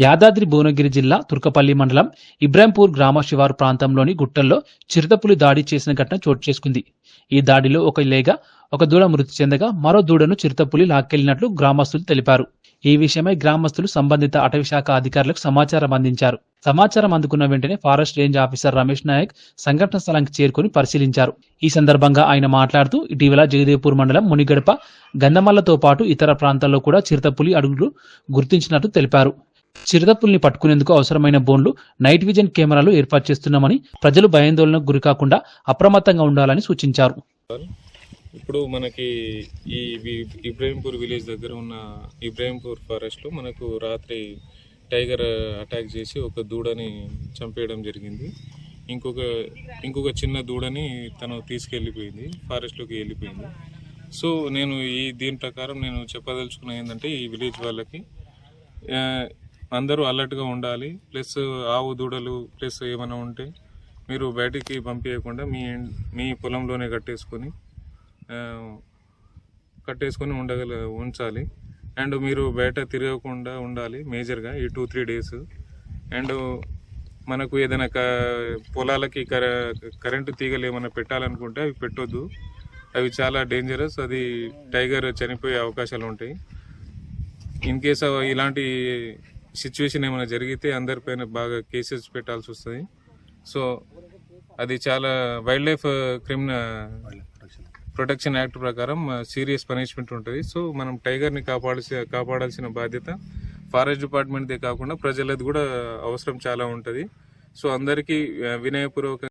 యాదాద్రి భువనగిరి జిల్లా తుర్కపల్లి మండలం ఇబ్రాంపూర్ గ్రామ శివారు ప్రాంతంలోని గుట్టల్లో చిరుతపులి దాడి చేసిన ఘటన చోటు చేసుకుంది. ఈ దాడిలో ఒక లేగ ఒక దూడ మృతి చెందగా మరో దూడను చిరుతపులి లాక్కెళ్ళినట్లు గ్రామస్తులు తెలిపారు. ఈ విషయమై గ్రామస్తులు సంబంధిత అటవీ శాఖ అధికారులకు సమాచారం అందించారు. సమాచారం అందుకున్న వెంటనే forest range officer Ramesh Nayak సంఘటన స్థలానికి చేరుకుని పరిశీలించారు. ఈ సందర్భంగా ఆయన మాట్లాడుతూ ఇటీవల జగదేవ్పూర్ మండలం మునిగడప గంధమల్లతో పాటు ఇతర ప్రాంతాల్లో కూడా చిరుతపులి అడుగులు గుర్తించినట్లు తెలిపారు. చిరుతపుల్ని పట్టుకునేందుకు అవసరమైన బోన్లు నైట్ విజన్ కెమెరాలు ఏర్పాటు చేస్తున్నామని ప్రజలు భయాందోళనకు గురికాకుండా అప్రమత్తంగా ఉండాలని సూచించారు. ఇప్పుడు మనకి ఈ వి- ఇబ్రాహీంపూర్ విలేజ్ దగ్గర ఉన్న ఇబ్రాహీంపూర్ ఫారెస్ట్లో మనకు రాత్రి టైగర్ అటాక్ చేసి ఒక దూడని చంపేయడం జరిగింది. ఇంకొక ఇంకొక చిన్న దూడని తను తీసుకెళ్ళిపోయింది ఫారెస్ట్లోకి వెళ్ళిపోయింది. సో నేను ఈ దీని ప్రకారం నేను చెప్పదలుచుకున్న ఏంటంటే ఈ విలేజ్ వాళ్ళకి అందరూ అలర్ట్గా ఉండాలి. ప్లస్ ఆవు దూడలు ప్లస్ ఏమైనా ఉంటే మీరు బయటికి పంపించకుండా మీ మీ పొలంలోనే కట్టేసుకొని కట్టేసుకొని ఉండగల ఉంచాలి. అండ్ మీరు బయట తిరగకుండా ఉండాలి మేజర్గా ఈ టూ త్రీ డేస్. అండ్ మనకు ఏదైనా క పొలాలకి కర కరెంటు తీగలు ఏమైనా పెట్టాలనుకుంటే అవి పెట్టొద్దు. అవి చాలా డేంజరస్. అది టైగర్ చనిపోయే అవకాశాలు ఉంటాయి. ఇన్ కేస్ ఇలాంటి సిచ్యువేషన్ ఏమైనా జరిగితే అందరిపైన బాగా కేసెస్ పెట్టాల్సి వస్తుంది. సో అది చాలా wild life uh, criminal protection act ప్రకారం uh, సీరియస్ పనిష్మెంట్ ఉంటుంది. సో మనం టైగర్ని కాపాడాల్సి కాపాడాల్సిన బాధ్యత ఫారెస్ట్ డిపార్ట్మెంట్దే కాకుండా ప్రజలది కూడా అవసరం చాలా ఉంటుంది. సో అందరికీ uh, వినయపూర్వక